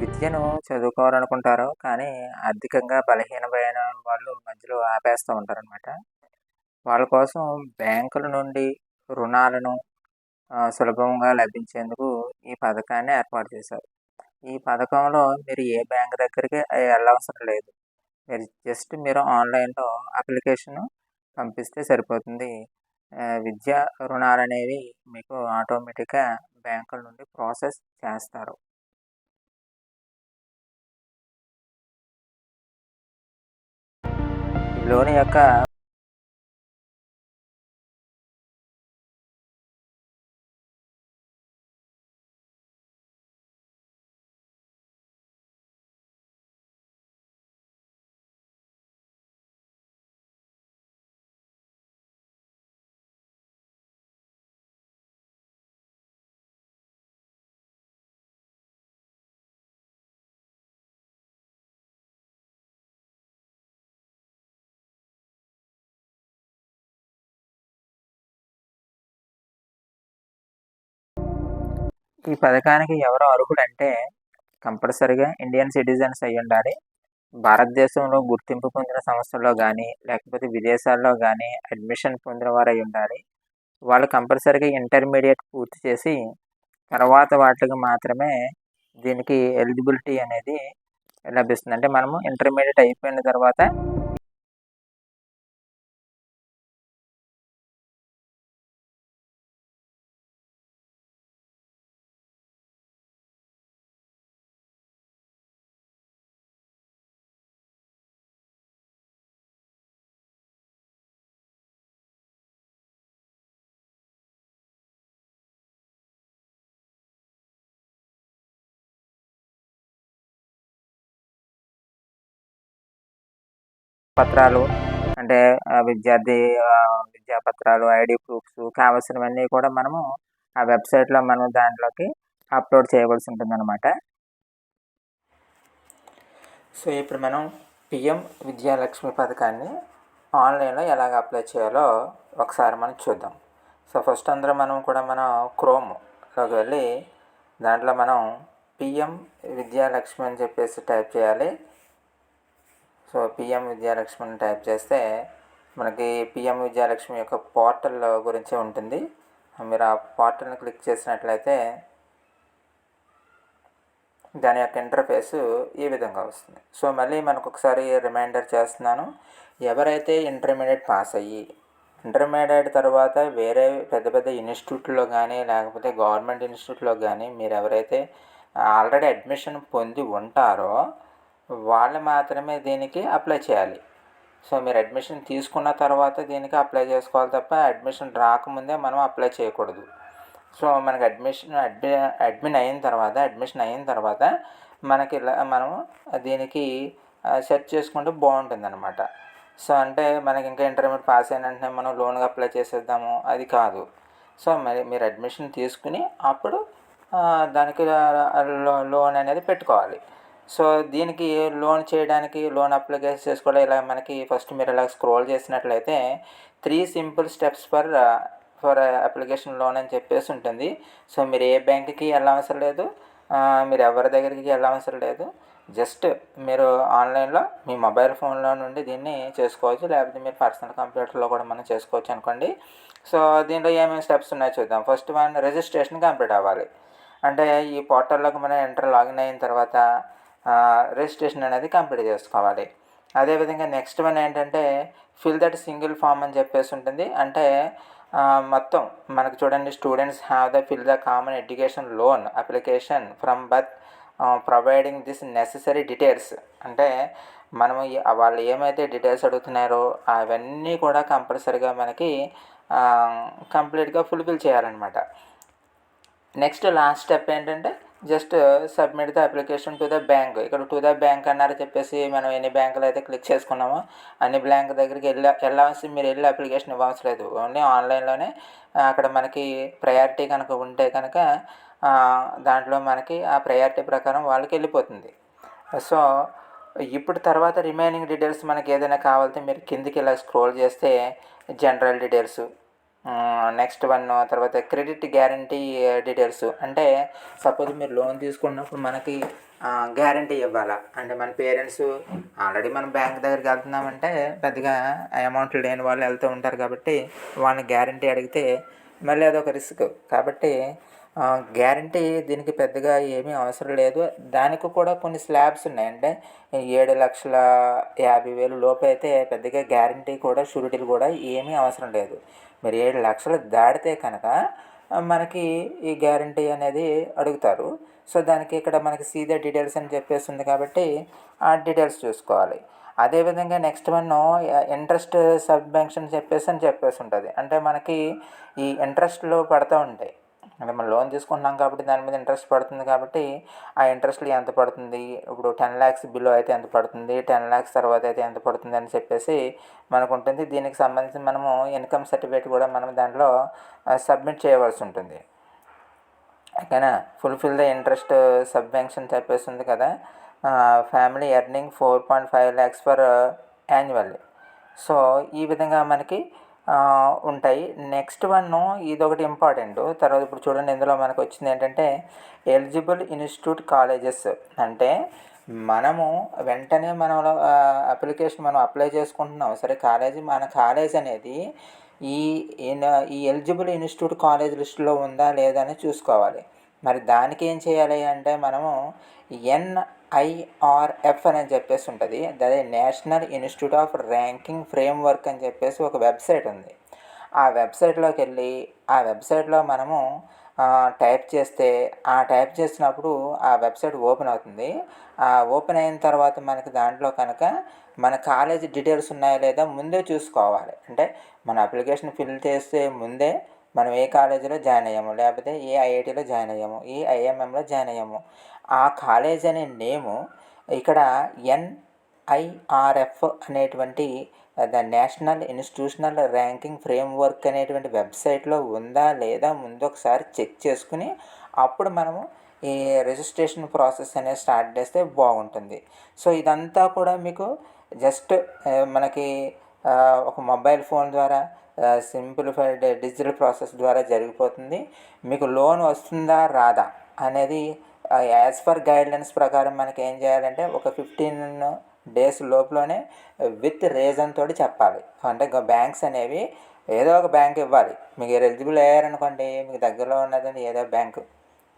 విద్యను చదువుకోవాలనుకుంటారు కానీ ఆర్థికంగా బలహీనమైన వాళ్ళు మధ్యలో ఆపేస్తూ ఉంటారనమాట వాళ్ళ కోసం బ్యాంకుల నుండి రుణాలను సులభంగా లభించేందుకు ఈ పథకాన్ని ఏర్పాటు చేశారు. ఈ పథకంలో మీరు ఏ బ్యాంక్ దగ్గరికి వెళ్ళవసరం లేదు. మీరు జస్ట్ మీరు ఆన్లైన్లో అప్లికేషన్ పంపిస్తే సరిపోతుంది. విద్యా రుణాలు అనేవి మీకు ఆటోమేటిక్గా బ్యాంకుల నుండి ప్రాసెస్ చేస్తారు. లోన్ యొక్క ఈ పథకానికి ఎవరు అర్హుడంటే కంపల్సరిగా ఇండియన్ సిటిజన్స్ అయి ఉండాలి. భారతదేశంలో గుర్తింపు పొందిన సంస్థల్లో కానీ లేకపోతే విదేశాల్లో కానీ అడ్మిషన్ పొందిన వారు అయి ఉండాలి. వాళ్ళు కంపల్సరిగా ఇంటర్మీడియట్ పూర్తి చేసి తర్వాత వాటికి మాత్రమే దీనికి ఎలిజిబిలిటీ అనేది లభిస్తుంది అంటే మనము ఇంటర్మీడియట్ అయిపోయిన తర్వాత పత్రాలు అంటే విద్యార్థి విద్యా పత్రాలు ఐడి ప్రూఫ్స్ కావాల్సినవన్నీ కూడా మనము ఆ వెబ్సైట్లో మనం దాంట్లోకి అప్లోడ్ చేయవలసి ఉంటుంది అనమాట సో ఇప్పుడు మనం పిఎం విద్యాలక్ష్మి పథకాన్ని ఆన్లైన్లో ఎలాగ అప్లై చేయాలో ఒకసారి మనం చూద్దాం. సో ఫస్ట్ అందరూ మనం కూడా మనం క్రోమ్లోకి వెళ్ళి దాంట్లో మనం పిఎం విద్యాలక్ష్మి అని చెప్పేసి టైప్ చేయాలి. సో పిఎం విద్యాలక్ష్మి టైప్ చేస్తే మనకి పిఎం విద్యాలక్ష్మి యొక్క పోర్టల్ గురించి ఉంటుంది. మీరు ఆ పోర్టల్ని క్లిక్ చేసినట్లయితే దాని యొక్క ఇంటర్ఫేస్ ఈ విధంగా వస్తుంది. సో మళ్ళీ మనకు ఒకసారి రిమైండర్ చేస్తున్నాను. ఎవరైతే ఇంటర్మీడియట్ పాస్ అయ్యి ఇంటర్మీడియట్ తర్వాత వేరే పెద్ద పెద్ద ఇన్స్టిట్యూట్లో కానీ లేకపోతే గవర్నమెంట్ ఇన్స్టిట్యూట్లో కానీ మీరు ఎవరైతే ఆల్రెడీ అడ్మిషన్ పొంది ఉంటారో వాళ్ళు మాత్రమే దీనికి అప్లై చేయాలి. సో మీరు అడ్మిషన్ తీసుకున్న తర్వాత దీనికి అప్లై చేసుకోవాలి తప్ప అడ్మిషన్ రాకముందే మనం అప్లై చేయకూడదు. సో మనకి అడ్మిషన్ అడ్మి అడ్మిన్ అయిన తర్వాత అడ్మిషన్ అయిన తర్వాత మనకి ఇలా మనం దీనికి సెర్చ్ చేసుకుంటే బాగుంటుంది అనమాట సో అంటే మనకి ఇంకా ఇంటర్మీడియట్ పాస్ అయిన వెంటనే మనం లోన్కి అప్లై చేసేద్దాము అది కాదు. సో మరి మీరు అడ్మిషన్ తీసుకుని అప్పుడు దానికి లోన్ అనేది పెట్టుకోవాలి. సో దీనికి లోన్ చేయడానికి లోన్ అప్లికేషన్ చేసుకోవడం ఇలా మనకి ఫస్ట్ మీరు ఇలా స్క్రోల్ చేసినట్లయితే three simple steps for for application loan అని చెప్పేసి ఉంటుంది. సో మీరు ఏ బ్యాంక్కి వెళ్ళవసరం లేదు. మీరు ఎవరి దగ్గరికి వెళ్ళవసరం లేదు. జస్ట్ మీరు ఆన్లైన్లో మీ మొబైల్ ఫోన్లో నుండి దీన్ని చేసుకోవచ్చు. లేకపోతే మీరు పర్సనల్ కంప్యూటర్లో కూడా మనం చేసుకోవచ్చు అనుకోండి. సో దీంట్లో ఏమేమి స్టెప్స్ ఉన్నాయో చూద్దాం. ఫస్ట్ వన్ రిజిస్ట్రేషన్ కంప్లీట్ అవ్వాలి. అంటే ఈ పోర్టల్లోకి మనం ఎంటర్ లాగిన్ అయిన తర్వాత రిజిస్ట్రేషన్ అనేది కంప్లీట్ చేసుకోవాలి. అదేవిధంగా నెక్స్ట్ వన్ ఏంటంటే ఫిల్ దట్ సింగిల్ ఫామ్ అని చెప్పేసి ఉంటుంది. అంటే మొత్తం మనకు చూడండి students have the fill the common education loan application from birth providing this necessary details అంటే మనము వాళ్ళు ఏమైతే డీటెయిల్స్ అడుగుతున్నారో అవన్నీ కూడా కంపల్సరీగా మనకి కంప్లీట్గా ఫుల్ఫిల్ చేయాలన్నమాట. నెక్స్ట్ లాస్ట్ స్టెప్ ఏంటంటే just submit the application to the bank ఇక్కడ టు ద బ్యాంక్ అన్నారు చెప్పేసి మనం ఎన్ని బ్యాంకులు అయితే క్లిక్ చేసుకున్నామో అన్ని బ్యాంక్ దగ్గరికి వెళ్ళి వెళ్ళాల్సి మీరు వెళ్ళి అప్లికేషన్ ఇవ్వవలసిన లేదు ఓన్లీ ఆన్లైన్లోనే అక్కడ మనకి ప్రయారిటీ కనుక ఉంటే కనుక దాంట్లో మనకి ఆ ప్రయారిటీ ప్రకారం వాళ్ళకి వెళ్ళిపోతుంది. సో ఇప్పుడు తర్వాత రిమైనింగ్ డీటెయిల్స్ మనకి ఏదైనా కావాలంటే మీరు కిందికి ఇలా స్క్రోల్ చేస్తే జనరల్ డీటెయిల్స్ నెక్స్ట్ వన్ తర్వాత క్రెడిట్ గ్యారంటీ డీటెయిల్స్ అంటే సపోజ్ మీరు లోన్ తీసుకున్నప్పుడు మనకి గ్యారంటీ ఇవ్వాలా? అంటే మన పేరెంట్స్ ఆల్రెడీ మనం బ్యాంక్ దగ్గరికి వెళ్తున్నామంటే పెద్దగా అమౌంట్ లేని వాళ్ళు వెళ్తూ ఉంటారు కాబట్టి వాళ్ళని గ్యారంటీ అడిగితే మళ్ళీ అదొక రిస్క్ కాబట్టి గ్యారంటీ దీనికి పెద్దగా ఏమీ అవసరం లేదు. దానికి కూడా కొన్ని స్లాబ్స్ ఉన్నాయి. అంటే ఏడు లక్షల యాభై వేలు లోపు అయితే పెద్దగా గ్యారంటీ కూడా షూరిటీలు కూడా ఏమీ అవసరం లేదు. మరి ఏడు లక్షలు దాటితే కనుక మనకి ఈ గ్యారంటీ అనేది అడుగుతారు. సో దానికి ఇక్కడ మనకి సీదా డీటెయిల్స్ అని చెప్పేసి ఉంది కాబట్టి ఆ డీటెయిల్స్ చూసుకోవాలి. అదేవిధంగా నెక్స్ట్ వన్ ఇంట్రెస్ట్ సబ్వెన్షన్ చెప్పేసి అని చెప్పేసి ఉంటుంది. అంటే మనకి ఈ ఇంట్రెస్ట్లు పడుతూ ఉంటాయి. అంటే మనం లోన్ తీసుకుంటున్నాం కాబట్టి దాని మీద ఇంట్రెస్ట్ పడుతుంది కాబట్టి ఆ ఇంట్రెస్ట్లు ఎంత పడుతుంది? ఇప్పుడు టెన్ ల్యాక్స్ బిలో అయితే ఎంత పడుతుంది? టెన్ ల్యాక్స్ తర్వాత అయితే ఎంత పడుతుంది? అని చెప్పేసి మనకు ఉంటుంది. దీనికి సంబంధించి మనము ఇన్కమ్ సర్టిఫికేట్ కూడా మనం దాంట్లో సబ్మిట్ చేయవలసి ఉంటుంది. ఓకేనా? ఫుల్ఫిల్ ద ఇంట్రెస్ట్ సబ్వెన్షన్ చెప్పేసి ఉంది కదా. Family earning four point five lakhs for annually so ఈ విధంగా మనకి ఉంటాయి. నెక్స్ట్ వన్ ఇది ఒకటి ఇంపార్టెంట్ తర్వాత ఇప్పుడు చూడండి ఇందులో మనకు వచ్చింది ఏంటంటే ఎలిజిబుల్ ఇన్స్టిట్యూట్ కాలేజెస్ అంటే మనము వెంటనే మనం అప్లికేషన్ మనం అప్లై చేసుకుంటున్నాం. సరే కాలేజీ మన కాలేజ్ అనేది ఈ ఈ ఎలిజిబుల్ ఇన్స్టిట్యూట్ కాలేజ్ లిస్టులో ఉందా లేదా అని చూసుకోవాలి. మరి దానికి ఏం చేయాలి అంటే మనము ఎన్ ఐఆర్ఎఫ్ అని చెప్పేసి ఉంటుంది. అదే national institute of ranking framework అని చెప్పేసి ఒక వెబ్సైట్ ఉంది. ఆ వెబ్సైట్లోకి వెళ్ళి ఆ వెబ్సైట్లో మనము టైప్ చేస్తే ఆ టైప్ చేసినప్పుడు ఆ వెబ్సైట్ ఓపెన్ అవుతుంది. ఆ ఓపెన్ అయిన తర్వాత మనకి దాంట్లో కనుక మన కాలేజ్ డీటెయిల్స్ ఉన్నాయా లేదా ముందే చూసుకోవాలి. అంటే మన అప్లికేషన్ ఫిల్ చేస్తే ముందే మనం ఏ కాలేజీలో జాయిన్ అయ్యాము లేకపోతే ఏ ఐఐటీలో జాయిన్ అయ్యాము ఏ ఐఎంఎంలో జాయిన్ అయ్యాము. ఆ కాలేజ్ అనే నేము ఇక్కడ ఎన్ఐఆర్ఎఫ్ అనేటువంటి the national institutional ranking framework అనేటువంటి వెబ్సైట్లో ఉందా లేదా ముందు ఒకసారి చెక్ చేసుకుని అప్పుడు మనము ఈ రిజిస్ట్రేషన్ ప్రాసెస్ అనేది స్టార్ట్ చేస్తే బాగుంటుంది. సో ఇదంతా కూడా మీకు జస్ట్ uh, మనకి uh, ఒక మొబైల్ ఫోన్ ద్వారా సింప్లిఫైడ్ డిజిటల్ ప్రాసెస్ ద్వారా జరిగిపోతుంది. మీకు లోన్ వస్తుందా రాదా అనేది యాజ్ పర్ గైడ్లైన్స్ ప్రకారం మనకి ఏం చేయాలంటే ఒక ఫిఫ్టీన్ డేస్ లోపలనే విత్ రీజన్ తోటి చెప్పాలి. అంటే బ్యాంక్స్ అనేవి ఏదో ఒక బ్యాంక్ ఇవ్వాలి. మీకు ఎలిజిబుల్ అయ్యారనుకోండి మీకు దగ్గరలో ఉన్నదండి ఏదో బ్యాంకు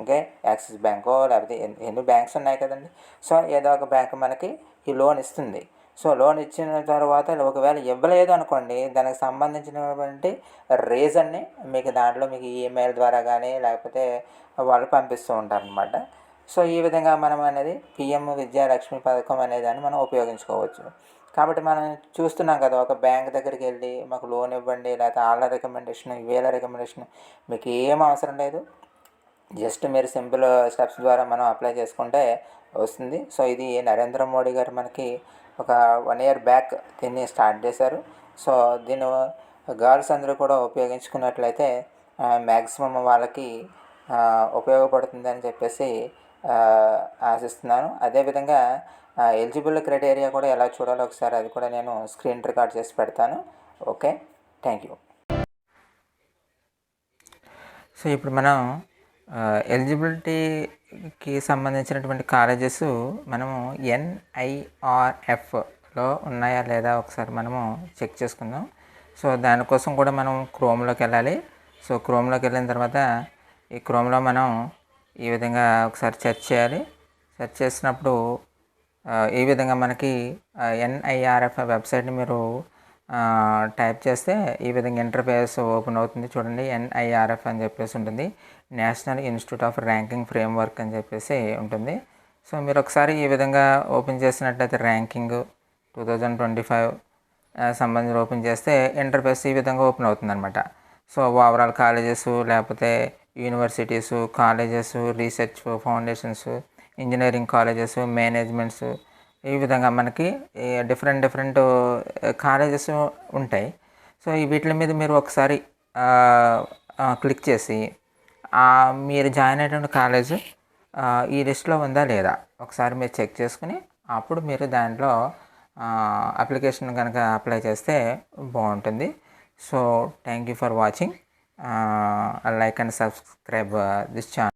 ఓకే యాక్సిస్ బ్యాంకో లేకపోతే ఎన్ని బ్యాంక్స్ ఉన్నాయి కదండి? సో ఏదో ఒక బ్యాంక్ మనకి ఈ లోన్ ఇస్తుంది. సో లోన్ ఇచ్చిన తర్వాత ఒకవేళ ఇవ్వలేదు అనుకోండి దానికి సంబంధించినటువంటి రీజన్ని మీకు దాంట్లో మీకు ఈమెయిల్ ద్వారా కానీ లేకపోతే వాళ్ళు పంపిస్తూ ఉంటారు అనమాట సో ఈ విధంగా మనం అనేది పిఎం విద్యాలక్ష్మి పథకం అనేదాన్ని మనం ఉపయోగించుకోవచ్చు. కాబట్టి మనం చూస్తున్నాం కదా ఒక బ్యాంక్ దగ్గరికి వెళ్ళి మాకు లోన్ ఇవ్వండి లేకపోతే వాళ్ళ రికమెండేషన్ వీళ్ళ రికమెండేషన్ మీకు ఏం అవసరం లేదు. జస్ట్ మీరు సింపుల్ స్టెప్స్ ద్వారా మనం అప్లై చేసుకుంటే వస్తుంది. సో ఇది నరేంద్ర మోడీ గారు మనకి ఒక వన్ ఇయర్ బ్యాక్ దీన్ని స్టార్ట్ చేశారు. సో దీన్ని గర్ల్స్ అందరూ కూడా ఉపయోగించుకున్నట్లయితే మ్యాక్సిమం వాళ్ళకి ఉపయోగపడుతుంది అని చెప్పేసి ఆశిస్తున్నాను. అదేవిధంగా ఎలిజిబుల్ క్రైటీరియా కూడా ఎలా చూడాలో ఒకసారి అది కూడా నేను స్క్రీన్ రికార్డ్ చేసి పెడతాను. ఓకే? థ్యాంక్ యూ సో ఇప్పుడు మనం ఎలిజిబిలిటీకి సంబంధించినటువంటి కాలేజెస్ మనము ఎన్ఐఆర్ఎఫ్లో ఉన్నాయా లేదా ఒకసారి మనము చెక్ చేసుకుందాం. సో దానికోసం కూడా మనం క్రోమ్లోకి వెళ్ళాలి. సో క్రోమ్లోకి వెళ్ళిన తర్వాత ఈ క్రోమ్లో మనం ఈ విధంగా ఒకసారి సెర్చ్ చేయాలి. సెర్చ్ చేసినప్పుడు ఈ విధంగా మనకి ఎన్ఐఆర్ఎఫ్ వెబ్సైట్ని మీరు టైప్ చేస్తే ఈ విధంగా ఇంటర్ఫేస్ ఓపెన్ అవుతుంది. చూడండి ఎన్ఐఆర్ఎఫ్ అని చెప్పేసి ఉంటుంది. National institute of ranking framework అని చెప్పేసి ఉంటుంది. సో మీరు ఒకసారి ఈ విధంగా ఓపెన్ చేసినట్లయితే ranking two thousand twenty five సంబంధించి ఓపెన్ చేస్తే ఇంటర్ఫేస్ ఈ విధంగా ఓపెన్ అవుతుందన్నమాట. సో ఓవరాల్ కాలేజెస్ లేకపోతే universities colleges research foundations engineering colleges managements ఈ విధంగా మనకి డిఫరెంట్ డిఫరెంట్ కాలేజెస్ ఉంటాయి. సో వీటి మీద మీరు ఒకసారి క్లిక్ చేసి మీరు జాయిన్ అయినటువంటి కాలేజ్ ఈ లిస్ట్లో ఉందా లేదా? ఒకసారి మీరు చెక్ చేసుకుని అప్పుడు మీరు దాంట్లో అప్లికేషన్ కనుక అప్లై చేస్తే బాగుంటుంది. So thank you for watching. Like and subscribe this channel.